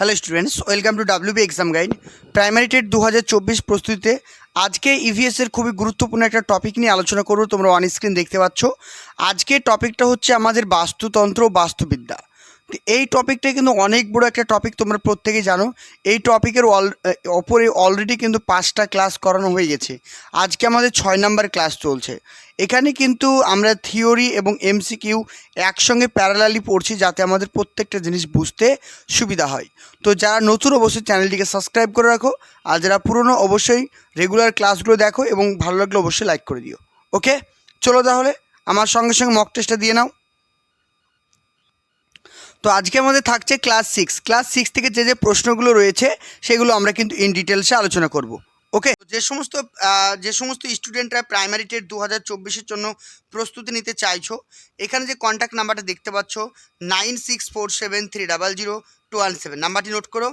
Hello students, welcome to WB exam guide primary TET দু হাজার চব্বিশ প্রস্তুতিতে আজকে ইভিএসের খুবই গুরুত্বপূর্ণ একটা টপিক নিয়ে আলোচনা করব, তোমরা অন স্ক্রিন দেখতে পাচ্ছ। আজকে টপিকটা হচ্ছে আমাদের বাস্তুতন্ত্র বাস্তুবিদ্যা। এই টপিকটা কিন্তু অনেক বড় একটা টপিক তোমরা প্রত্যেকেই জানো। এই টপিকের অল ওপরে অলরেডি কিন্তু পাঁচটা ক্লাস করানো হয়ে গেছে। আজকে আমাদের ছয় নাম্বার ক্লাস চলছে। এখানে কিন্তু আমরা থিওরি এবং এমসিকিউ একসঙ্গে প্যারালালি পড়ছি যাতে আমাদের প্রত্যেকটা জিনিস বুঝতে সুবিধা হয়। তো যারা নতুন অবশ্যই চ্যানেলটিকে সাবস্ক্রাইব করে রাখো, আর যারা পুরনো অবশ্যই রেগুলার ক্লাসগুলো দেখো এবং ভালো লাগলে অবশ্যই লাইক করে দিও। ওকে চলো তাহলে, আমার সঙ্গে সঙ্গে মক টেস্টটা দিয়ে নাও। তো আজকে আমাদের থাকছে ক্লাস সিক্স ক্লাস সিক্স থেকে যে যে প্রশ্নগুলো রয়েছে, সেগুলো আমরা কিন্তু ইন ডিটেলসে আলোচনা করব। ওকে যে সমস্ত যে সমস্ত স্টুডেন্টরা প্রাইমারি টেট দু হাজার চব্বিশের জন্য প্রস্তুতি নিতে চাইছো, এখানে যে কন্ট্যাক্ট নাম্বারটা দেখতে পাচ্ছ nine six four seven three double zero two one seven নাম্বারটি নোট করো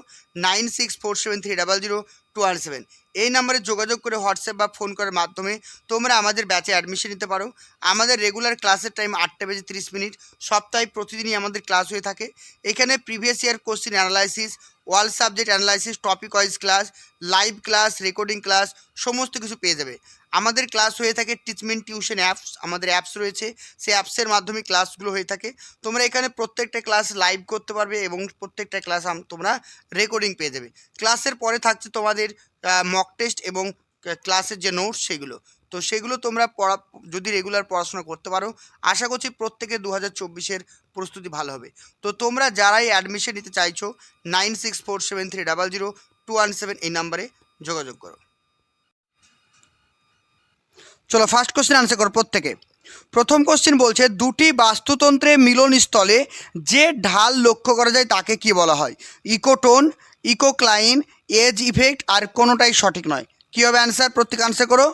nine six four seven three double zero two seven এই নাম্বারে যোগাযোগ করে হোয়াটসঅ্যাপ বা ফোন করার মাধ্যমে তোমরা আমাদের ব্যাচে অ্যাডমিশন নিতে পারো। আমাদের রেগুলার ক্লাসের টাইম আটটা বেজে তিরিশ মিনিট, সপ্তাহে প্রতিদিনই আমাদের ক্লাস হয়ে থাকে। এখানে প্রিভিয়াস ইয়ার কোশ্চিন অ্যানালাইসিস ওয়াল subject analysis topic wise class live class recording class সমস্ত কিছু পেয়ে যাবে। আমাদের ক্লাস হয়ে থাকে টিচমেন্ট টিউশন অ্যাপস আমাদের অ্যাপস রয়েছে। সেই অ্যাপসের মাধ্যমে ক্লাসগুলো হয়ে থাকে। তোমরা এখানে প্রত্যেকটা ক্লাস লাইভ করতে পারবে এবং প্রত্যেকটা ক্লাস তোমরা রেকর্ডিং পেয়ে যাবে। ক্লাসের পরে থাকছে তোমাদের মক টেস্ট এবং ক্লাসের যে নোটস সেগুলো। তো সেগুলো তোমরা পড়া, যদি রেগুলার পড়াশোনা করতে পারো, আশা করছি প্রত্যেকে দু হাজার চব্বিশের প্রস্তুতি ভালো হবে। তো তোমরা যারাই অ্যাডমিশন নিতে চাইছো nine six four seven three double zero two one seven এই নাম্বারে যোগাযোগ করো। চলো ফার্স্ট কোশ্চেন আনসার করো প্রত্যেকে। প্রথম কোশ্চেন বলছে, দুটি বাস্তুতন্ত্রে মিলনস্থলে যে ঢাল লক্ষ্য করা যায় তাকে কি বলা হয়? ইকোটোন, ইকোক্লাইন, এজ ইফেক্ট আর কোনোটাই সঠিক নয়। কী হবে অ্যান্সার প্রত্যেক আনসার করো।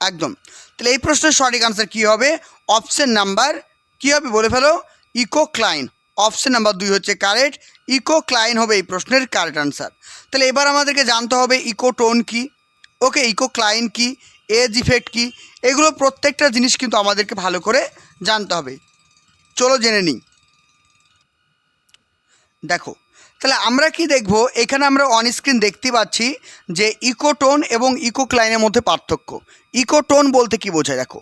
একদম। তাহলে এই প্রশ্নের সঠিক আনসার কী হবে? অপশন নাম্বার কী হবে বলে ফেলো? ইকোক্লাইন। অপশন নাম্বার দুই হচ্ছে কারেক্ট ইকোক্লাইন হবে এই প্রশ্নের কারেক্ট আনসার তাহলে এবার আমাদেরকে জানতে হবে ইকোটোন কি? ওকে, ইকোক্লাইন কি? এজ ইফেক্ট কি? এগুলো প্রত্যেকটা জিনিস কিন্তু আমাদেরকে ভালো করে জানতে হবে। চলো জেনে নিই। দেখো, তাহলে আমরা কি দেখব? এখানে আমরা অন স্ক্রিন দেখতে পাচ্ছি যে ইকোটোন এবং ইকোক্লাইনের মধ্যে পার্থক্য। ইকোটোন বলতে কি বোঝায়? দেখো,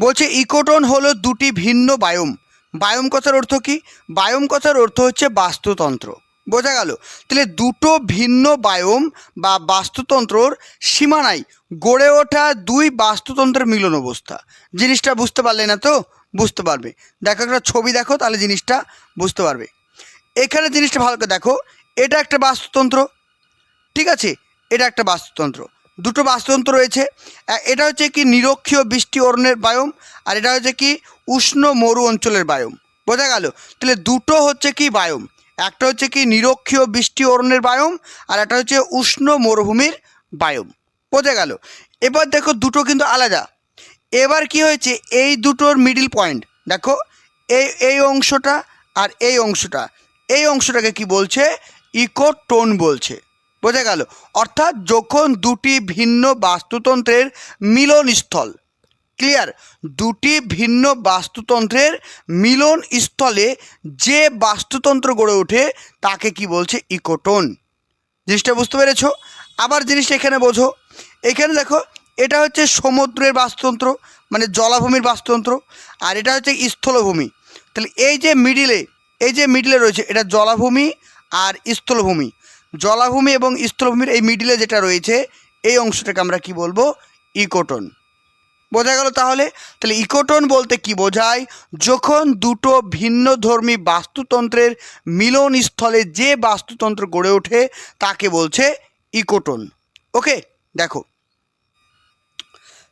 বলছে ইকোটোন হলো দুটি ভিন্ন বায়ুম বায়ুম কথার অর্থ কি? বায়ুম কথার অর্থ হচ্ছে বাস্তুতন্ত্র। বোঝা গেল। তাহলে দুটো ভিন্ন বায়ুম বা বাস্তুতন্ত্রর সীমানায় গড়ে ওঠা দুই বাস্তুতন্ত্রের মিলন অবস্থা। জিনিসটা বুঝতে পারলে না তো? বুঝতে পারবে। দেখো একটা ছবি দেখো, তাহলে জিনিসটা বুঝতে পারবে। এখানে জিনিসটা ভালো করে দেখো, এটা একটা বাস্তুতন্ত্র, ঠিক আছে? এটা একটা বাস্তুতন্ত্র। দুটো বাস্তুতন্ত্র রয়েছে। এটা হচ্ছে কি নিরক্ষীয় বৃষ্টি অরণ্যের বায়ুম, আর এটা হচ্ছে কি উষ্ণ মরু অঞ্চলের বায়ুম। বোঝা গেল? তাহলে দুটো হচ্ছে কি বায়ুম। একটা হচ্ছে কি নিরক্ষীয় বৃষ্টি অরণ্যের বায়ুম, আর একটা হচ্ছে উষ্ণ মরুভূমির বায়ুম। বোঝা গেল? এবার দেখো দুটো কিন্তু আলাদা। এবার কি হয়েছে? এই দুটোর মিডিল পয়েন্ট দেখো এই এই অংশটা আর এই অংশটা। এই অংশটাকে কি বলছে? ইকোটোন বলছে। বোঝা গেল? অর্থাৎ যখন দুটি ভিন্ন বাস্তুতন্ত্রের মিলনস্থল ক্লিয়ার দুটি ভিন্ন বাস্তুতন্ত্রের মিলন স্থলে যে বাস্তুতন্ত্র গড়ে ওঠে, তাকে কি বলছে ইকোটোন। জিনিসটা বুঝতে পেরেছ? আবার জিনিসটা এখানে বোঝো। এখানে দেখো, এটা হচ্ছে সমুদ্রের বাস্তুতন্ত্র মানে জলাভূমির বাস্তুতন্ত্র, আর এটা হচ্ছে স্থলভূমি। তাহলে এই যে মিডিলে এই যে মিডিলে রয়েছে, এটা জলাভূমি আর স্থলভূমি। জলাভূমি এবং স্থলভূমির এই মিডিলে যেটা রয়েছে, এই অংশটাকে আমরা কি বলব? ইকোটন। বোঝা গেল তাহলে? তাহলে ইকোটন বলতে কি বোঝায়? যখন দুটো ভিন্ন ধর্মী বাস্তুতন্ত্রের মিলনস্থলে যে বাস্তুতন্ত্র গড়ে ওঠে, তাকে বলছে ইকোটন। ওকে? দেখো।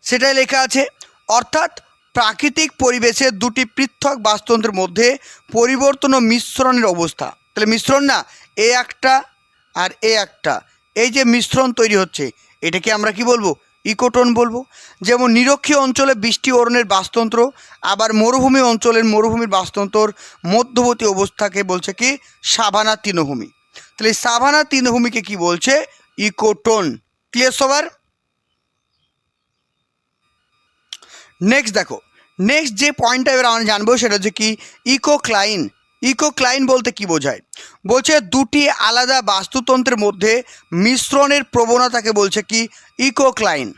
সেটাই লেখা আছে। অর্থাৎ প্রাকৃতিক পরিবেশের দুটি পৃথক বাস্তুতন্ত্রের মধ্যে পরিবর্তন ও মিশ্রণের অবস্থা। তাহলে মিশ্রণ না, এ একটা আর এ একটা। এই যে মিশ্রণ তৈরি হচ্ছে, এটাকে আমরা কি বলব? ইকোটন বলব। যেমন নিরক্ষীয় অঞ্চলে বৃষ্টি অরণ্যের বাস্তুতন্ত্র, আবার মরুভূমি অঞ্চলের মরুভূমির বাস্তুতন্ত্রর মধ্যবর্তী অবস্থাকে বলছে কি? সাভানা তৃণভূমি। তাহলে সাভানা তৃণভূমিকে কি বলছে? ইকোটোন। ক্লিয়ার সবার? নেক্সট দেখো। নেক্সট যে পয়েন্টটা এবার আমরা জানব সেটা হচ্ছে কি? ইকোক্লাইন। ইকোক্লাইন বলতে কি বোঝায়? বলছে দুটি আলাদা বাস্তুতন্ত্রের মধ্যে মিশ্রণের প্রবণতাকে বলছে কি? ইকোক্লাইন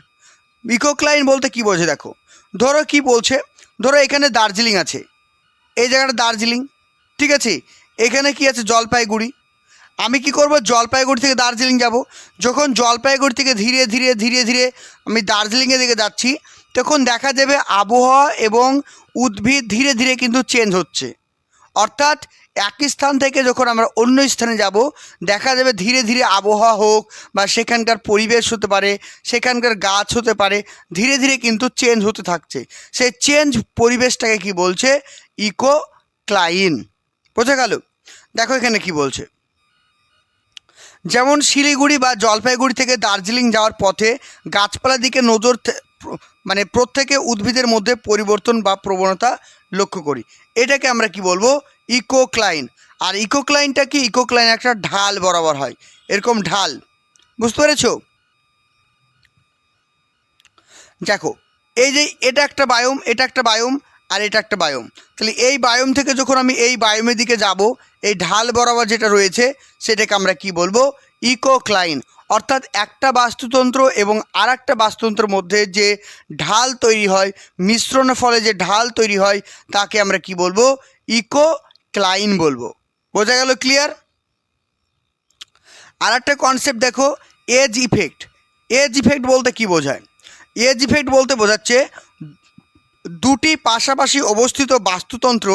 ইকোক্লাইন বলতে কি বোঝে দেখো? ধরো কি বলছে? ধরো এখানে দার্জিলিং আছে। এই জায়গাটা দার্জিলিং। ঠিক আছে? এখানে কি আছে? জলপাইগুড়ি। আমি কি করব? জলপাইগুড়ি থেকে দার্জিলিং যাব। যখন জলপাইগুড়ি থেকে ধীরে ধীরে ধীরে ধীরে আমি দার্জিলিংয়ের দিকে যাচ্ছি, তখন দেখা যাবে আবহাওয়া এবং উদ্ভিদ ধীরে ধীরে কিন্তু চেঞ্জ হচ্ছে। অর্থাৎ একই স্থান থেকে যখন আমরা অন্য স্থানে যাব, দেখা যাবে ধীরে ধীরে আবহাওয়া হোক বা সেখানকার পরিবেশ হতে পারে, সেখানকার গাছ হতে পারে, ধীরে ধীরে কিন্তু চেঞ্জ হতে থাকছে। সেই চেঞ্জ পরিবেশটাকে কি বলছে? ইকো ক্লাইন বোঝা গেল? দেখো এখানে কি বলছে। যেমন শিলিগুড়ি বা জলপাইগুড়ি থেকে দার্জিলিং যাওয়ার পথে গাছপালার দিকে নজর মানে প্রত্যেকে উদ্ভিদের মধ্যে পরিবর্তন বা প্রবণতা লক্ষ্য করি। এটাকে আমরা কি বলব? ইকোক্লাইন। আর ইকোক্লাইনটা কি? ইকোক্লাইন একটা ঢাল বরাবর হয়। এরকম ঢাল। বুঝতে পেরেছ? দেখো, এই যে এটা একটা বায়োম, এটা একটা বায়োম, আর এটা একটা বায়োম। তাহলে এই বায়োম থেকে যখন আমি এই বায়োমের দিকে যাব, এই ঢাল বরাবর যেটা রয়েছে, সেটাকে আমরা কি বলব? ইকোক্লাইন অর্থাৎ একটা বাস্তুতন্ত্র এবং আর একটা বাস্তুতন্ত্রের মধ্যে যে ঢাল তৈরি হয়, মিশ্রণের ফলে যে ঢাল তৈরি হয়, তাকে আমরা কি বলব? ইকোক্লাইন বলব। বোঝা গেল ক্লিয়ার আর একটা কনসেপ্ট দেখো এজ ইফেক্ট এজ ইফেক্ট বলতে কি বোঝায়? এজ ইফেক্ট বলতে বোঝাচ্ছে দুটি পাশাপাশি অবস্থিত বাস্তুতন্ত্র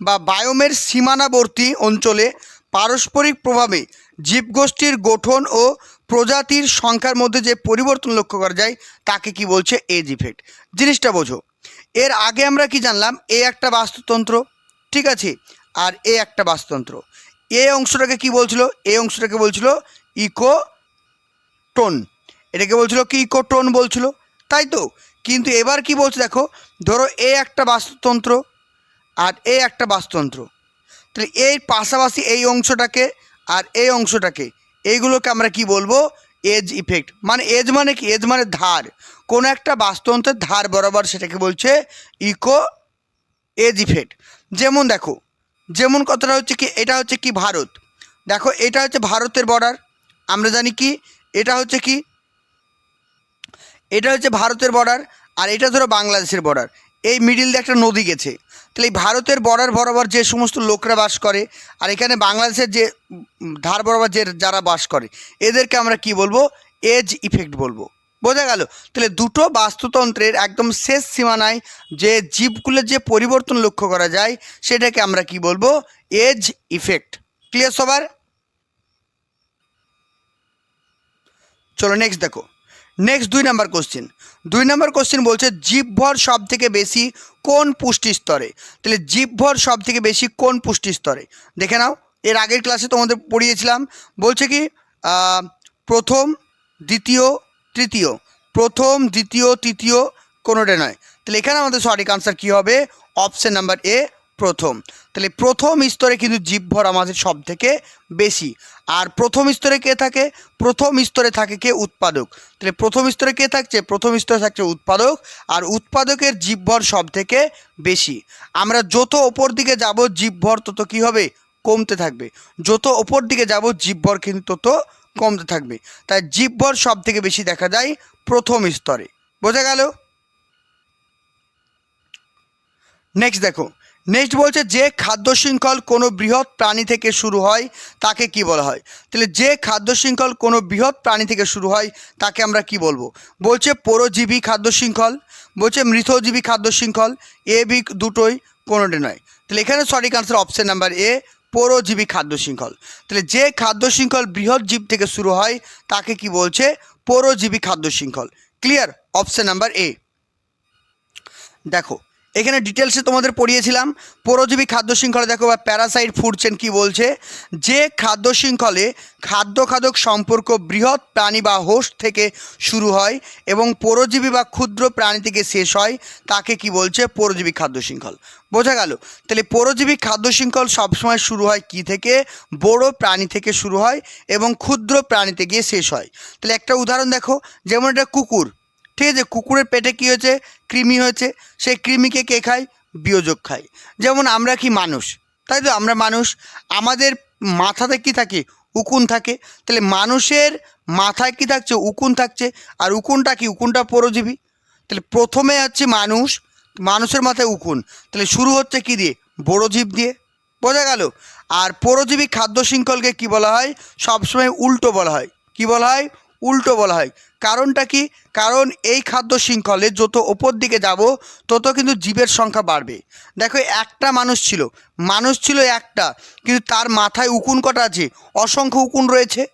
বা বায়োমের সীমানাবর্তী অঞ্চলে পারস্পরিক প্রভাবে জীবগোষ্ঠীর গঠন ও প্রজাতির সংখ্যার মধ্যে যে পরিবর্তন লক্ষ্য করা যায়, তাকে কি বলছে এজ ইফেক্ট? জিনিসটা বোঝো। এর আগে আমরা কি জানলাম? এ একটা বাস্তুতন্ত্র, ঠিক আছে? আর এ একটা বাস্তুতন্ত্র। এ অংশটাকে কি বলছিল? এ অংশটাকে বলছিল ইকো টোন এটাকে বলছিল কি? ইকোটোন বলছিল। তাই তো? কিন্তু এবার কি বলছে দেখো? ধরো এ একটা বাস্তুতন্ত্র আর এ একটা বাস্তুতন্ত্র। তাহলে এই পাশাপাশি এই অংশটাকে আর এই অংশটাকে, এইগুলোকে আমরা কি বলব? এজ ইফেক্ট মানে এজ মানে কি? এজ মানে ধার। কোনো একটা বাস্তুতন্ত্রের ধার বরাবর সেটাকে বলছে ইকো এজ ইফেক্ট যেমন দেখো, যেমন কথাটা হচ্ছে কি, এটা হচ্ছে কি ভারত? দেখো, এটা হচ্ছে ভারতের বর্ডার আমরা জানি কি? এটা হচ্ছে কি? এটা হচ্ছে ভারতের বর্ডার আর এটা ধরো বাংলাদেশের বর্ডার এই মিডিল দিয়ে একটা নদী গেছে। তাহলে এই ভারতের বর্ডার বরাবর যে সমস্ত লোকরা বাস করে, আর এখানে বাংলাদেশের যে ধার বরাবর যে যারা বাস করে, এদেরকে আমরা কি বলব? এজ ইফেক্ট বলব। বোঝা গেল? তাহলে দুটো বাস্তুতন্ত্রের একদম শেষ সীমানায় যে জীবগুলোর যে পরিবর্তন লক্ষ্য করা যায়, সেটাকে আমরা কি বলব? Age effect. ক্লিয়ার সবার? চলো নেক্সট দেখো। নেক্সট দুই নাম্বার কোশ্চেন দুই নম্বর কোশ্চেন বলছে, জীবভর সব থেকে বেশি কোন পুষ্টি স্তরে? তাহলে জীবভর সব থেকে বেশি কোন পুষ্টি স্তরে? দেখে নাও, এর আগের ক্লাসে তোমাদের পড়িয়েছিলাম, বলছে কি প্রথম, দ্বিতীয়, তৃতীয়। প্রথম, দ্বিতীয়, তৃতীয় কোনোটা নয়। তাহলে এখানে আমাদের সঠিক আনসার কী হবে? অপশান নাম্বার এ প্রথম। তাহলে প্রথম স্তরে কিন্তু জীবভর আমাদের সব থেকে বেশি। আর প্রথম স্তরে কে থাকে? প্রথম স্তরে থাকে কে? উৎপাদক। তাহলে প্রথম স্তরে কে থাকছে? প্রথম স্তরে থাকছে উৎপাদক। আর উৎপাদকের জীবভর সব থেকে বেশি। আমরা যত ওপর দিকে যাব, জীবভর তত কী হবে? কমতে থাকবে। যত ওপর দিকে যাব, জীবভর কিন্তু তত কমতে থাকবে। তাই জীবভর সব থেকে বেশি দেখা যায় প্রথম স্তরে। বোঝা গেল? নেক্সট দেখো। নেক্সট বলছে, যে খাদ্য শৃঙ্খল কোনো বৃহৎ প্রাণী থেকে শুরু হয়, তাকে কি বলা হয়? তাহলে যে খাদ্য শৃঙ্খল কোনো বৃহৎ প্রাণী থেকে শুরু হয়, তাকে আমরা কি বলব? বলছে পরজীবী খাদ্য শৃঙ্খল, বলছে মৃতজীবী খাদ্য শৃঙ্খল, এ, বি দুটোই কোনোটি নয়। তাহলে এখানে সঠিক আনসার অপশন নাম্বার এ পরজীবী খাদ্য শৃঙ্খল। তাহলে যে খাদ্য শৃঙ্খল বৃহৎ জীব থেকে শুরু হয়, তাকে কি বলছে? পরজীবী খাদ্য শৃঙ্খল। ক্লিয়ার অপশন নাম্বার এ দেখো এখানে ডিটেলসে তোমাদের পড়িয়েছিলাম। পরজীবী খাদ্য শৃঙ্খলে, দেখো বা প্যারাসাইট ফুড চেন কী বলছে? যে খাদ্য শৃঙ্খলে খাদ্য খাদক সম্পর্ক বৃহৎ প্রাণী বা হোস্ট থেকে শুরু হয় এবং পরজীবী বা ক্ষুদ্র প্রাণী থেকে শেষ হয়, তাকে কি বলছে? পরজীবী খাদ্য শৃঙ্খল। বোঝা গেল? তাহলে পরজীবী খাদ্য শৃঙ্খল সবসময় শুরু হয় কি থেকে? বড় প্রাণী থেকে শুরু হয় এবং ক্ষুদ্র প্রাণীতে গিয়ে শেষ হয়। তাহলে একটা উদাহরণ দেখো, যেমন এটা কুকুর। ঠিক আছে, কুকুরের পেটে কী হয়েছে? কৃমি হয়েছে। সেই কৃমিকে কে খায়? বিয়োজক খায়। যেমন আমরা কি মানুষ, তাই তো আমরা মানুষ। আমাদের মাথাতে কি থাকে? উকুন থাকে। তাহলে মানুষের মাথায় কি থাকছে? উকুন থাকছে। আর উকুনটা কি? উকুনটা পরজীবী। তাহলে প্রথমে হচ্ছে মানুষ, মানুষের মাথায় উকুন। তাহলে শুরু হচ্ছে কি দিয়ে? বড় জীব দিয়ে। বোঝা গেল? আর পরজীবী খাদ্য শৃঙ্খলকে কি বলা হয়? সবসময় উল্টো বলা হয়। কি বলা হয়? উল্টো বলা হয়। কারণটা কি? কারণ এই খাদ্য শৃঙ্খলে যত ওপর দিকে যাব, তত কিন্তু জীবের সংখ্যা বাড়বে। দেখো, একটা মানুষ ছিল। মানুষ ছিল একটা, কিন্তু তার মাথায় উকুন কটা আছে? অসংখ্য উকুন রয়েছে।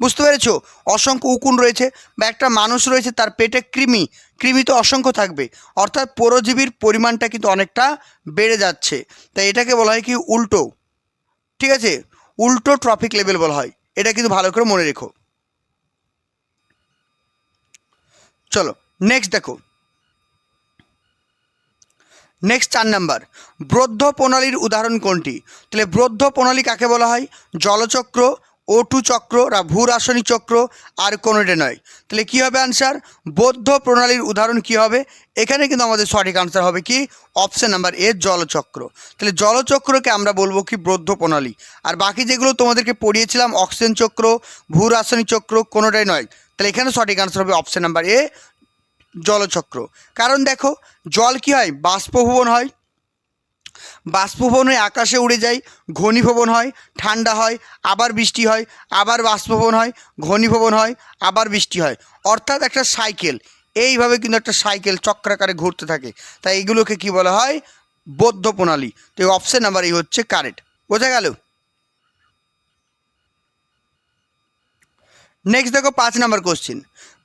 বুঝতে পেরেছ? অসংখ্য উকুন রয়েছে বা একটা মানুষ রয়েছে, তার পেটে কৃমি। কৃমি তো অসংখ্য থাকবে। অর্থাৎ পরজীবীর পরিমাণটা কিন্তু অনেকটা বেড়ে যাচ্ছে। তাই এটাকে বলা হয় কি? উল্টো। ঠিক আছে? উল্টো ট্রফিক লেভেল বলা হয়। এটা কিন্তু ভালো করে মনে রেখো। চলো নেক্সট দেখো। নেক্সট চার নাম্বার ব্রদ্ধ প্রণালীর উদাহরণ কোনটি? তাহলে ব্রদ্ধ প্রণালী কাকে বলা হয়? জলচক্র ও টু চক্র বা ভূ রাসায়নিক চক্র, আর কোনোটা নয়। তাহলে কী হবে আনসার বৌদ্ধ প্রণালীর উদাহরণ কী হবে? এখানে কিন্তু আমাদের সঠিক আনসার হবে কি? অপশন নাম্বার এ জলচক্র। তাহলে জলচক্রকে আমরা বলব কি বৌদ্ধ প্রণালী। আর বাকি যেগুলো তোমাদেরকে পড়িয়েছিলাম অক্সিজেন চক্র ভূ রাসায়নিক চক্র, কোনোটাই নয়। তাহলে এখানে সঠিক আনসার হবে অপশন নাম্বার এ জলচক্র। কারণ দেখো, জল কি হয়? বাষ্পভবন হয়। বাষ্পভবন হয়ে আকাশে উড়ে যায়, ঘনীভবন হয়, ঠান্ডা হয়, আবার বৃষ্টি হয়, আবার বাষ্পভবন হয়, ঘনীভবন হয়, আবার বৃষ্টি হয়। অর্থাৎ একটা সাইকেল এইভাবে কিন্তু একটা সাইকেল চক্রাকারে ঘুরতে থাকে। তাই এগুলোকে কি বলা হয়? বৌদ্ধ প্রণালী। তো অপশন নাম্বার এই হচ্ছে কারেক্ট বোঝা গেল? নেক্সট দেখো পাঁচ নাম্বার কোশ্চিন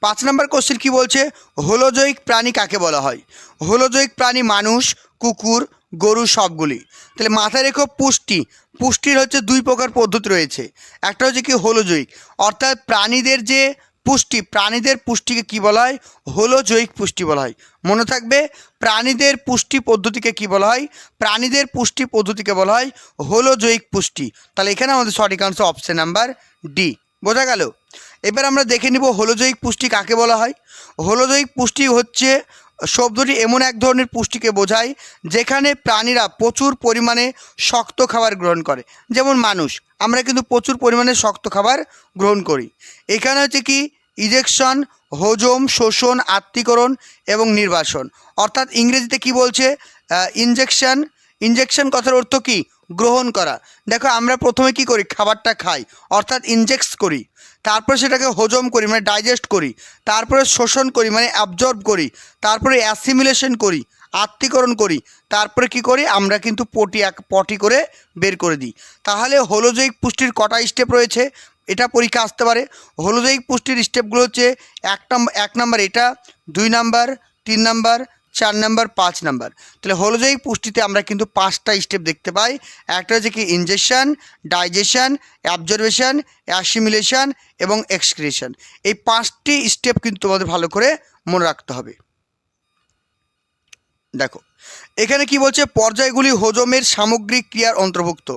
পাঁচ নাম্বার কোশ্চিন কি বলছে? হোলোজৈক প্রাণী কাকে বলা হয়? হোলোজৈক প্রাণী মানুষ, কুকুর, গরু সবগুলি। তাহলে মাথায় রেখো পুষ্টি। পুষ্টির হচ্ছে দুই প্রকার পদ্ধতি রয়েছে। একটা হচ্ছে কি হোলোজৈক অর্থাৎ প্রাণীদের যে পুষ্টি, প্রাণীদের পুষ্টিকে কি বলা হয়? হোলোজৈক পুষ্টি বলা হয়। মনে থাকবে? প্রাণীদের পুষ্টি পদ্ধতিকে কি বলা হয়? প্রাণীদের পুষ্টি পদ্ধতিকে বলা হয় হোলোজৈক পুষ্টি। তাহলে এখানে আমাদের সঠিক আনসার অপশন নাম্বার ডি বোঝা গেল? এবার আমরা দেখে নিব হোলোজৈক পুষ্টি কাকে বলা হয়। হোলোজৈক পুষ্টি হচ্ছে, শব্দটি এমন এক ধরনের পুষ্টিকে বোঝায়, যেখানে প্রাণীরা প্রচুর পরিমাণে শক্ত খাবার গ্রহণ করে। যেমন মানুষ, আমরা কিন্তু প্রচুর পরিমাণে শক্ত খাবার গ্রহণ করি। এখানে হচ্ছে কি? ইজেকশন, হজম, শোষণ আত্মীকরণ এবং নির্বাসন। অর্থাৎ ইংরেজিতে কি বলছে? ইনজেকশন ইনজেকশন কথার অর্থ কি? গ্রহণ করা। দেখো, আমরা প্রথমে কি করি? খাবারটা খাই, অর্থাৎ ইনজেক্স করি। তারপরে সেটাকে হজম করি মানে ডাইজেস্ট করি। তারপরে শোষণ করি মানে অ্যাবজর্ব করি। তারপরে অ্যাসিমিলেশন করি, আত্মীকরণ করি। তারপরে কি করি? আমরা কিন্তু পটি এক, পটি করে বের করে দিই। তাহলে হোলোজৈক পুষ্টির কটা স্টেপ রয়েছে? এটা পরীক্ষা আসতে পারে। হোলোজৈক পুষ্টির স্টেপগুলো হচ্ছে এক নম্বর এক নম্বর এটা, দুই নাম্বার, তিন নাম্বার চার নাম্বার, পাঁচ নাম্বার। তাহলে হোলোজৈক পুষ্টিতে আমরা কিন্তু পাঁচটা স্টেপ দেখতে পাই। একটা হচ্ছে কি ইনজেকশন ডাইজেশন অ্যাবজর্বেশন অ্যাসিমিলেশন এবং এক্সক্রিয়েশন এই পাঁচটি স্টেপ কিন্তু তোমাদের ভালো করে মনে রাখতে হবে। দেখো, এখানে কি বলছে? পর্যায়গুলি হজমের সামগ্রিক ক্রিয়ার অন্তর্ভুক্ত।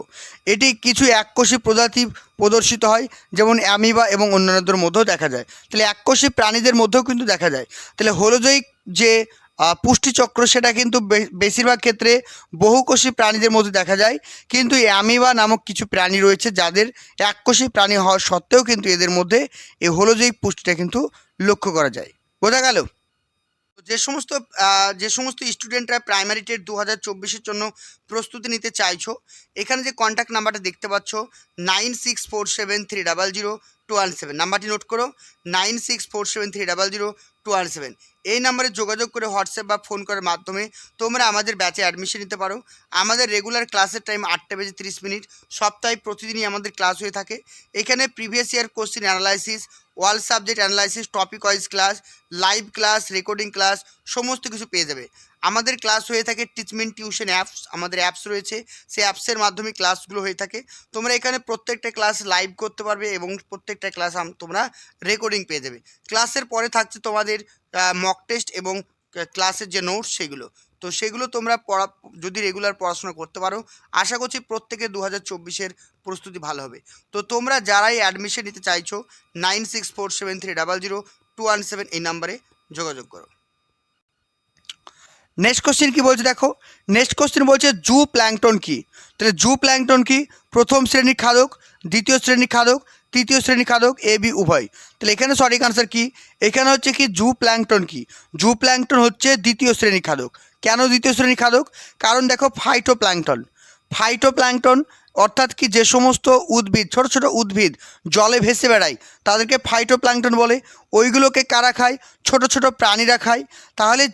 এটি কিছু এককোষী প্রজাতি প্রদর্শিত হয়, যেমন অ্যামিবা এবং অন্যান্যদের মধ্যেও দেখা যায়। তাহলে এককোষী প্রাণীদের মধ্যেও কিন্তু দেখা যায়। তাহলে হোলোজৈক যে পুষ্টিচক্র সেটা কিন্তু বেশিরভাগ ক্ষেত্রে বহুকোষী প্রাণীদের মধ্যে দেখা যায়। কিন্তু অ্যামিবা নামক কিছু প্রাণী রয়েছে যাদের এককোষী প্রাণী হওয়া সত্ত্বেও কিন্তু এদের মধ্যে এই হোলোজৈক পুষ্টিটা কিন্তু লক্ষ্য করা যায়। বোঝা গেল? যে সমস্ত যে সমস্ত স্টুডেন্টরা প্রাইমারি টেট দু হাজার চব্বিশের জন্য প্রস্তুতি নিতে চাইছো, এখানে যে কন্ট্যাক্ট নাম্বারটা দেখতে পাচ্ছ nine six four seven three double zero two one seven নাম্বারটি নোট করো nine six four seven three double zero two one seven এই নাম্বারে যোগাযোগ করে হোয়াটসঅ্যাপ বা ফোন করার মাধ্যমে তোমরা আমাদের ব্যাচে অ্যাডমিশন নিতে পারো। আমাদের রেগুলার ক্লাসের টাইম আটটা বেজে তিরিশ মিনিট, সপ্তাহে প্রতিদিনই আমাদের ক্লাস হয়ে থাকে। এখানে প্রিভিয়াস ইয়ার কোশ্চেন অ্যানালাইসিস ওয়াল subject analysis topic wise class live class recording class সমস্ত কিছু পেয়ে যাবে। আমাদের ক্লাস হয়ে থাকে টিচমেন্ট টিউশন অ্যাপস আমাদের অ্যাপস রয়েছে। সেই অ্যাপসের মাধ্যমে ক্লাসগুলো হয়ে থাকে। তোমরা এখানে প্রত্যেকটা ক্লাস লাইভ করতে পারবে এবং প্রত্যেকটা ক্লাস তোমরা রেকর্ডিং পেয়ে যাবে। ক্লাসের পরে থাকছে তোমাদের মক টেস্ট এবং ক্লাসের যে নোটস সেগুলো। তো সেগুলো তোমরা পড়া, যদি রেগুলার পড়াশোনা করতে পারো, আশা করছি প্রত্যেকে দু হাজার চব্বিশের প্রস্তুতি ভালো হবে। তো তোমরা যারাই অ্যাডমিশন নিতে চাইছো nine six four seven three double zero two one seven এই নাম্বারে যোগাযোগ করো। নেক্সট কোশ্চেন কী বলছে দেখো? নেক্সট কোশ্চেন বলছে জু প্ল্যাংটন কি? তাহলে জু প্ল্যাংটন কি? প্রথম শ্রেণির খাদক, দ্বিতীয় শ্রেণির খাদক, তৃতীয় শ্রেণির খাদক, এ, বি, উভয়। তাহলে এখানে সঠিক আনসার কি? এখানে হচ্ছে কি জু প্ল্যাংটন কি? জু প্ল্যাংটন হচ্ছে দ্বিতীয় শ্রেণির খাদক। কেন দ্বিতীয় শ্রেণির খাদক? কারণ দেখো ফাইটো প্ল্যাংটন ফাইটো প্ল্যাংটন অর্থাৎ কি যে সমস্ত উদ্ভিদ, ছোট ছোট উদ্ভিদ জলে ভেসে বেড়ায়, তাদেরকে ফাইটো প্ল্যাংটন বলে। ওইগুলোকে কারা খায়? ছোট ছোট প্রাণীরা খায়। তাহলে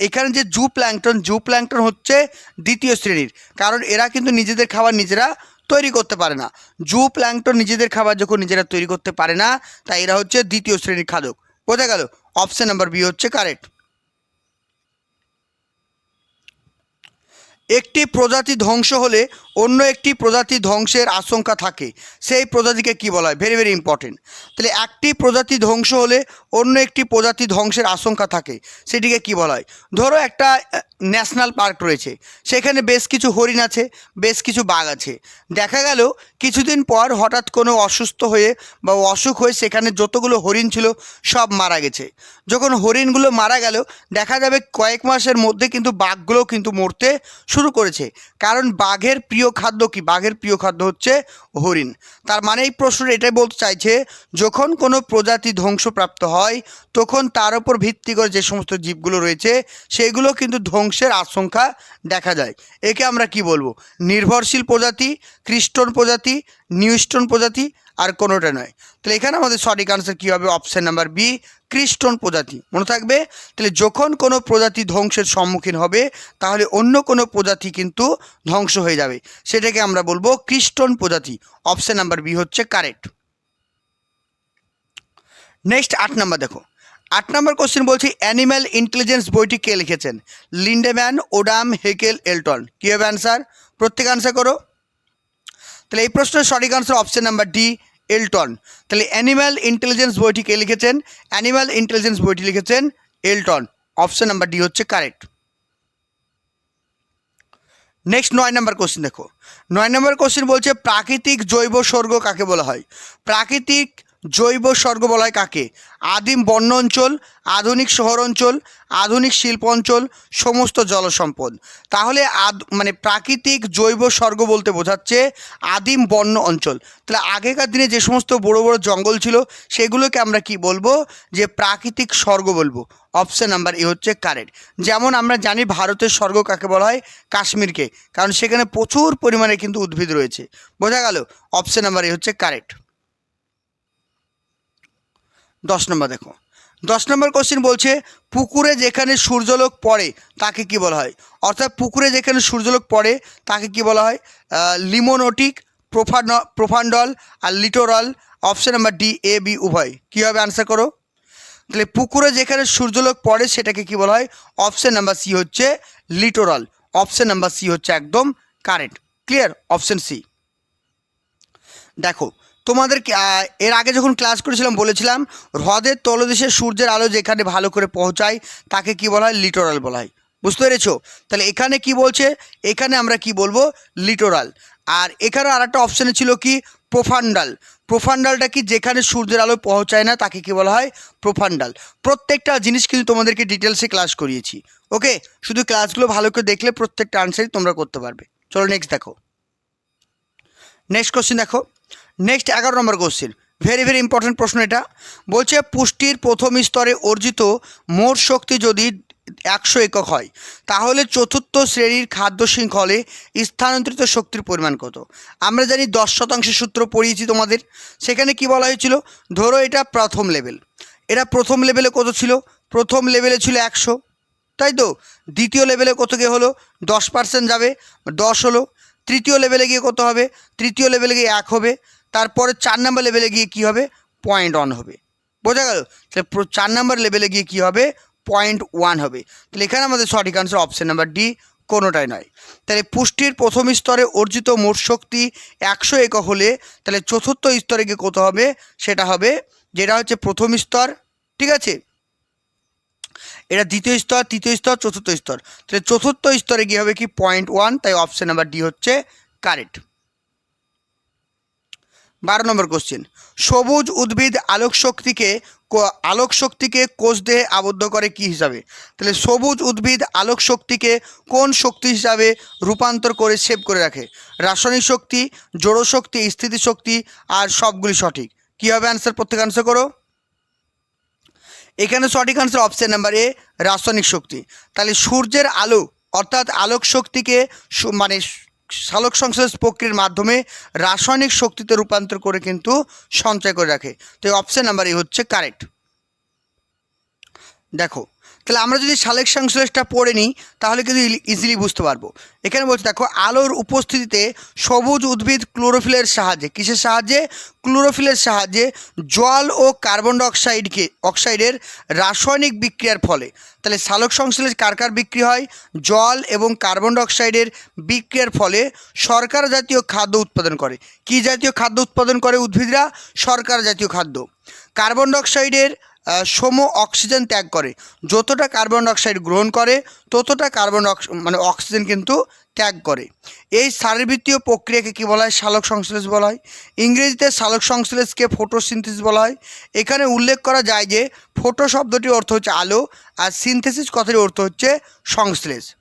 এখানে যে জু প্ল্যাংটন জু প্ল্যাংটন হচ্ছে দ্বিতীয় শ্রেণির। কারণ এরা কিন্তু নিজেদের খাবার নিজেরা তৈরি করতে পারে না। জু প্ল্যাংটন নিজেদের খাবার যখন নিজেরা তৈরি করতে পারে না তাই এরা হচ্ছে দ্বিতীয় শ্রেণির খাদক। বোঝা গেল? অপশন নাম্বার বি হচ্ছে কারেক্ট একটি প্রজাতি ধ্বংস হলে অন্য একটি প্রজাতি ধ্বংসের আশঙ্কা থাকে। সেই প্রজাতিকে কি বলা হয়? ভেরি ভেরি ইম্পর্টেন্ট তাহলে একটি প্রজাতি ধ্বংস হলে অন্য একটি প্রজাতি ধ্বংসের আশঙ্কা থাকে। সেটিকে কি বলা হয়? ধরো একটা ন্যাশনাল পার্ক রয়েছে। সেখানে বেশ কিছু হরিণ আছে, বেশ কিছু বাঘ আছে। দেখা গেল কিছুদিন পর হঠাৎ কোনো অসুস্থ হয়ে বা অসুখ হয়ে সেখানে যতগুলো হরিণ ছিল সব মারা গেছে। যখন হরিণগুলো মারা গেল, দেখা যাবে কয়েক মাসের মধ্যে কিন্তু বাঘগুলো কিন্তু মরতে শুরু করেছে। কারণ বাঘের প্রিয় খাদ্য কি? বাঘের প্রিয় খাদ্য হচ্ছে হরিণ। তার মানে এই প্রশ্নটা এটাই বলতে চাইছে, যখন কোনো প্রজাতি ধ্বংসপ্রাপ্ত হয়, তখন তার উপর ভিত্তি করে যে সমস্ত জীবগুলো রয়েছে, সেগুলো কিন্তু ধ্বংসের আশঙ্কা দেখা যায়। একে আমরা কি বলব? নির্ভরশীল প্রজাতি ক্রিস্টন প্রজাতি নিউস্টন প্রজাতি আর কোনোটা নয়। তাহলে এখানে আমাদের সঠিক আনসার কী হবে? অপশান নাম্বার বি ক্রিস্টন প্রজাতি। মনে থাকবে? তাহলে যখন কোনো প্রজাতি ধ্বংসের সম্মুখীন হবে, তাহলে অন্য কোনো প্রজাতি কিন্তু ধ্বংস হয়ে যাবে। সেটাকে আমরা বলব ক্রিস্টন প্রজাতি। অপশান নাম্বার বি হচ্ছে কারেক্ট নেক্সট আট নাম্বার দেখো। আট নম্বর কোশ্চেন বলছি অ্যানিম্যাল ইন্টেলিজেন্স বইটি কে লিখেছেন? লিন্ডেম্যান ওডাম হেকেল এলটন কী হবে অ্যান্সার প্রত্যেক আনসার করো। তাহলে এই প্রশ্নের সঠিক answer option number D Elton. তাহলে অ্যানিম্যাল ইন্টেলিজেন্স বইটি কে লিখেছেন? অ্যানিম্যাল ইন্টেলিজেন্স বইটি লিখেছেন এলটন। অপশন নাম্বার ডি হচ্ছে কারেক্ট নেক্সট নয় নম্বর কোশ্চেন দেখো। নয় নম্বর কোশ্চেন বলছে প্রাকৃতিক জৈব স্বর্গ কাকে বলা হয়? প্রাকৃতিক জৈব স্বর্গ বলা হয় কাকে? আদিম বন্য অঞ্চল, আধুনিক শহর অঞ্চল, আধুনিক শিল্প অঞ্চল, সমস্ত জলসম্পদ। তাহলে আদ মানে প্রাকৃতিক জৈব স্বর্গ বলতে বোঝাচ্ছে আদিম বন্য অঞ্চল। তাহলে আগেকার দিনে যে সমস্ত বড় বড় জঙ্গল ছিল, সেগুলোকে আমরা কি বলব? যে প্রাকৃতিক স্বর্গ বলব। অপশন নাম্বার এ হচ্ছে কারেন্ট। যেমন আমরা জানি ভারতের স্বর্গ কাকে বলা হয়? কাশ্মীরকে। কারণ সেখানে প্রচুর পরিমাণে কিন্তু উদ্ভিদ রয়েছে। বোঝা গেল? অপশন নাম্বার এ হচ্ছে কারেক্ট দশ নম্বর দেখো। দশ নম্বর কোশ্চেন বলছে, পুকুরে যেখানে সূর্যলোক পড়ে, তাকে কি বলা হয়? অর্থাৎ পুকুরে যেখানে সূর্যলোক পড়ে, তাকে কি বলা হয়? Limnetic প্রোফান profundal R littoral option number D A B উভয়। কীভাবে আনসার করো। তাহলে পুকুরে যেখানে সূর্যলোক পড়ে, সেটাকে কি বলা হয়? অপশান নাম্বার সি হচ্ছে লিটোরাল অপশান নাম্বার সি হচ্ছে একদম কারেন্ট ক্লিয়ার অপশন সি দেখো তোমাদের এর আগে যখন ক্লাস করেছিলাম, বলেছিলাম, হ্রদের তলদেশে সূর্যের আলো যেখানে ভালো করে পৌঁছায়, তাকে কি বলা হয়? লিটোরাল বলা হয়। বুঝতে পেরেছ? তাহলে এখানে কি বলছে? এখানে আমরা কি বলব? লিটোরাল। আর এখানে আর একটা অপশানে ছিল কি? প্রোফান্ডাল। প্রোফান্ডালটা কি? যেখানে সূর্যের আলো পৌঁছায় না, তাকে কি বলা হয়? প্রোফান্ডাল। প্রত্যেকটা জিনিস কিন্তু তোমাদেরকে ডিটেলসে ক্লাস করিয়েছি। ওকে শুধু ক্লাসগুলো ভালো করে দেখলে প্রত্যেকটা আনসারই তোমরা করতে পারবে। চলো নেক্সট দেখো। নেক্সট কোশ্চেন দেখো। নেক্সট এগারো নম্বর কোশ্চেন ভেরি ভেরি ইম্পর্টেন্ট প্রশ্ন এটা। বলছে, পুষ্টির প্রথম স্তরে অর্জিত মোট শক্তি যদি একশো একক হয়, তাহলে চতুর্থ শ্রেণির খাদ্য শৃঙ্খলে স্থানান্তরিত শক্তির পরিমাণ কত? আমরা জানি দশ শতাংশের সূত্র পড়িয়েছি তোমাদের। সেখানে কি বলা হয়েছিল? ধরো এটা প্রথম লেভেল এটা প্রথম লেভেলে কত ছিল? প্রথম লেভেলে ছিল একশো। তাই তো? দ্বিতীয় লেভেলে কত গিয়ে হলো? দশ পার্সেন্ট যাবে, দশ হলো। তৃতীয় লেভেলে গিয়ে কত হবে? তৃতীয় লেভেলে গিয়ে এক হবে। তারপরে চার নাম্বার লেভেলে গিয়ে কী হবে? পয়েন্ট ওয়ান হবে। বোঝা গেল? তাহলে চার নাম্বার লেভেলে গিয়ে কী হবে? পয়েন্ট ওয়ান হবে। তাহলে এখানে আমাদের সঠিক আনসার অপশন নাম্বার ডি কোনোটাই নয়। তাহলে পুষ্টির প্রথম স্তরে অর্জিত মোট শক্তি একশো একক হলে তাহলে চতুর্থ স্তরে গিয়ে কত হবে? সেটা হবে যেটা হচ্ছে প্রথম স্তর, ঠিক আছে? এটা দ্বিতীয় স্তর, তৃতীয় স্তর, চতুর্থ স্তর। তাহলে চতুর্থ স্তরে গিয়ে হবে কি? পয়েন্ট ওয়ান তাই অপশান নাম্বার ডি হচ্ছে কারেক্ট বারো নম্বর কোশ্চেন সবুজ উদ্ভিদ আলোক শক্তিকে আলোক শক্তিকে কোষ দেহে আবদ্ধ করে কি হিসাবে? তাহলে সবুজ উদ্ভিদ আলোক শক্তিকে কোন শক্তি হিসাবে রূপান্তর করে সেভ করে রাখে? রাসায়নিক শক্তি, জড়ো শক্তি স্থিতিশক্তি আর সবগুলি সঠিক। কী হবে অ্যান্সার প্রত্যেক আনসার করো। এখানে সঠিক আনসার অপশন নাম্বার এ রাসায়নিক শক্তি। তাহলে সূর্যের আলো, অর্থাৎ আলোক শক্তিকে মানে সালোক সংশ্লেষ প্রক্রিয়ার মাধ্যমে রাসায়নিক শক্তিতে রূপান্তর করে কিন্তু সঞ্চয় করে রাখে। তো অপশান নাম্বার এ হচ্ছে কারেক্ট দেখো তাহলে আমরা যদি সালেক সংশ্লেষটা পড়ে নিই, তাহলে কিন্তু ইজিলি বুঝতে পারব। এখানে বলছে, দেখো, আলোর উপস্থিতিতে সবুজ উদ্ভিদ ক্লোরোফিলের সাহায্যে, কিসের সাহায্যে? ক্লোরোফিলের সাহায্যে জল ও কার্বন ডাইঅক্সাইডকে, অক্সাইডের রাসায়নিক বিক্রিয়ার ফলে। তাহলে সালোক সংশ্লেষ কার কার বিক্রি হয়? জল এবং কার্বন ডাইঅক্সাইডের বিক্রিয়ার ফলে সরকার জাতীয় খাদ্য উৎপাদন করে। কি জাতীয় খাদ্য উৎপাদন করে উদ্ভিদরা? সরকার জাতীয় খাদ্য। কার্বন ডাইঅক্সাইডের সম অক্সিজেন ত্যাগ করে। যতটা কার্বন ডাইঅক্সাইড গ্রহণ করে, ততটা কার্বন মানে অক্সিজেন কিন্তু ত্যাগ করে। এই শারীরবৃত্তীয় প্রক্রিয়াকে কী বলা হয়? সালোক সংশ্লেষ বলা হয়। ইংরেজিতে সালোক সংশ্লেষকে ফটোসিনথেসিস বলা হয়। এখানে উল্লেখ করা যায় যে, ফটো শব্দটির অর্থ হচ্ছে আলো, আর সিনথেসিস কথাটির অর্থ হচ্ছে সংশ্লেষ।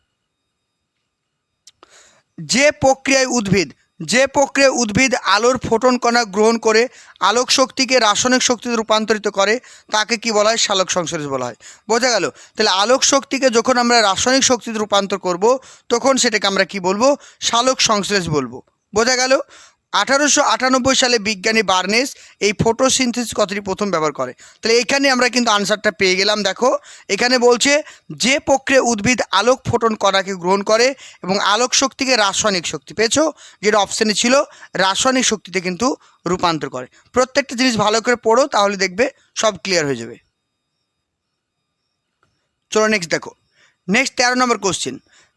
যে প্রক্রিয়ায় উদ্ভিদ যে প্রক্রিয়া উদ্ভিদ আলোর ফোটন কণা গ্রহণ করে আলোক শক্তিকে রাসায়নিক শক্তিতে রূপান্তরিত করে, তাকে কি বলা হয়? সালোক সংশ্লেষ বলা হয়। বোঝা গেল? তাহলে আলোক শক্তিকে যখন আমরা রাসায়নিক শক্তিতে রূপান্তর করব, তখন সেটাকে আমরা কি বলব? সালোক সংশ্লেষ বলব। বোঝা গেল? আঠারোশো আটানব্বই সালে বিজ্ঞানী বার্নেস এই ফটোসিনথেসিস কথাটি প্রথম ব্যবহার করে। তাহলে এখানে আমরা কিন্তু আনসারটা পেয়ে গেলাম, দেখো। এখানে বলছে, যে প্রক্রিয়া উদ্ভিদ আলোক ফোটন কণাকে গ্রহণ করে এবং আলোক শক্তিকে রাসায়নিক শক্তি, পেয়েছ? যেটা অপশানে ছিল, রাসায়নিক শক্তিতে কিন্তু রূপান্তর করে। প্রত্যেকটা জিনিস ভালো করে পড়ো, তাহলে দেখবে সব ক্লিয়ার হয়ে যাবে। চলো নেক্সট দেখো। নেক্সট তেরো নম্বর কোশ্চেন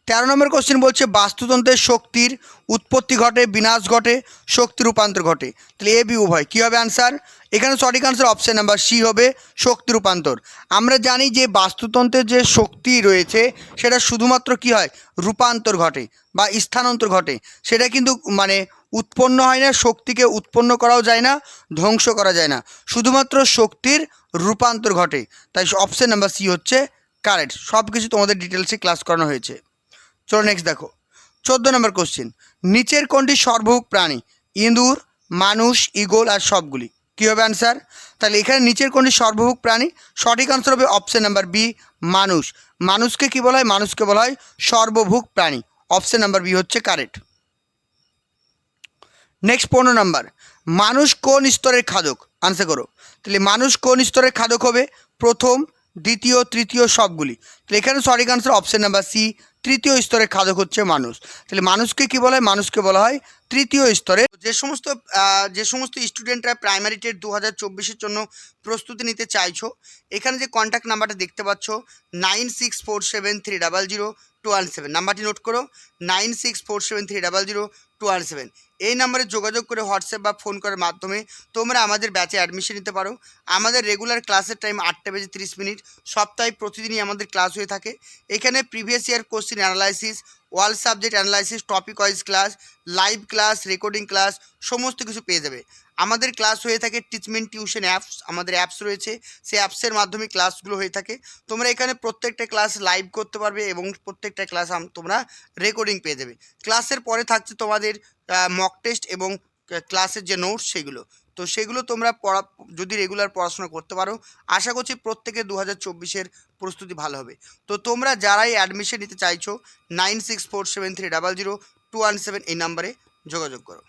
তেরো নম্বর কোশ্চেন বলছে, বাস্তুতন্ত্রের শক্তির উৎপত্তি ঘটে, বিনাশ ঘটে, শক্তি রূপান্তর ঘটে। তাহলে এ, বি, উভয়, কী হবে আনসার এখানে সঠিক আনসার অপশান নাম্বার সি হবে, শক্তি রূপান্তর। আমরা জানি যে বাস্তুতন্ত্রের যে শক্তি রয়েছে, সেটা শুধুমাত্র কি হয়? রূপান্তর ঘটে বা স্থানান্তর ঘটে। সেটা কিন্তু মানে উৎপন্ন হয় না, শক্তিকে উৎপন্ন করাও যায় না, ধ্বংস করা যায় না। শুধুমাত্র শক্তির রূপান্তর ঘটে। তাই অপশান নাম্বার সি হচ্ছে কারেক্ট সব কিছু তোমাদের ডিটেলসে ক্লাস করানো হয়েছে। চলো নেক্সট দেখো। চোদ্দ নম্বর কোশ্চেন নিচের কোনটি সর্বভুক প্রাণী? ইঁদুর, মানুষ ইগল আর সবগুলি। কী হবে অ্যান্সার তাহলে এখানে নিচের কোনটি সর্বভুক প্রাণী? সঠিক আনসার হবে অপশন নাম্বার বি মানুষ। মানুষকে কি বলা হয়? মানুষকে বলা হয় সর্বভুক প্রাণী। অপশন নাম্বার বি হচ্ছে কারেক্ট নেক্সট পনেরো নাম্বার মানুষ কোন স্তরের খাদক? আনসার করো। তাহলে মানুষ কোন স্তরের খাদক হবে? প্রথম, দ্বিতীয়, তৃতীয় সবগুলি। তাহলে এখানে সঠিক আনসার অপশন নাম্বার সি তৃতীয় স্তরের খাদক হচ্ছে মানুষ। তাহলে মানুষকে কি বলা? হয় মানুষকে বলা হয় তৃতীয় স্তরে যে সমস্ত যে সমস্ত স্টুডেন্টরা প্রাইমারি টেট দু হাজার চব্বিশের জন্য প্রস্তুতি নিতে চাইছো, এখানে যে কন্ট্যাক্ট নাম্বারটা দেখতে পাচ্ছ nine six four seven three double zero two one seven নাম্বারটি নোট করো nine six four seven three double zero two one seven এই নাম্বারে যোগাযোগ করে হোয়াটসঅ্যাপ বা ফোন করার মাধ্যমে তোমরা আমাদের ব্যাচে অ্যাডমিশন নিতে পারো। আমাদের রেগুলার ক্লাসের টাইম আটটা বেজে তিরিশ মিনিট, সপ্তাহে প্রতিদিনই আমাদের ক্লাস হয়ে থাকে। এখানে প্রিভিয়াস ইয়ার কোশ্চেন অ্যানালাইসিস ওয়াল subject analysis topic wise class live class recording class সমস্ত কিছু পেয়ে যাবে। আমাদের ক্লাস হয়ে থাকে টিচমেন্ট টিউশন অ্যাপস আমাদের অ্যাপস রয়েছে। সেই অ্যাপসের মাধ্যমে ক্লাসগুলো হয়ে থাকে। তোমরা এখানে প্রত্যেকটা ক্লাস লাইভ করতে পারবে এবং প্রত্যেকটা ক্লাস তোমরা রেকর্ডিং পেয়ে যাবে। ক্লাসের পরে থাকছে তোমাদের মক টেস্ট এবং ক্লাসের যে নোটস সেগুলো। তো সেগুলো তোমরা পড়া, যদি রেগুলার পড়াশোনা করতে পারো, আশা করছি প্রত্যেকে দু হাজার চব্বিশের প্রস্তুতি ভালো হবে। তো তোমরা যারাই অ্যাডমিশন নিতে চাইছো nine six four seven three double zero two one seven এই নাম্বারে যোগাযোগ করো।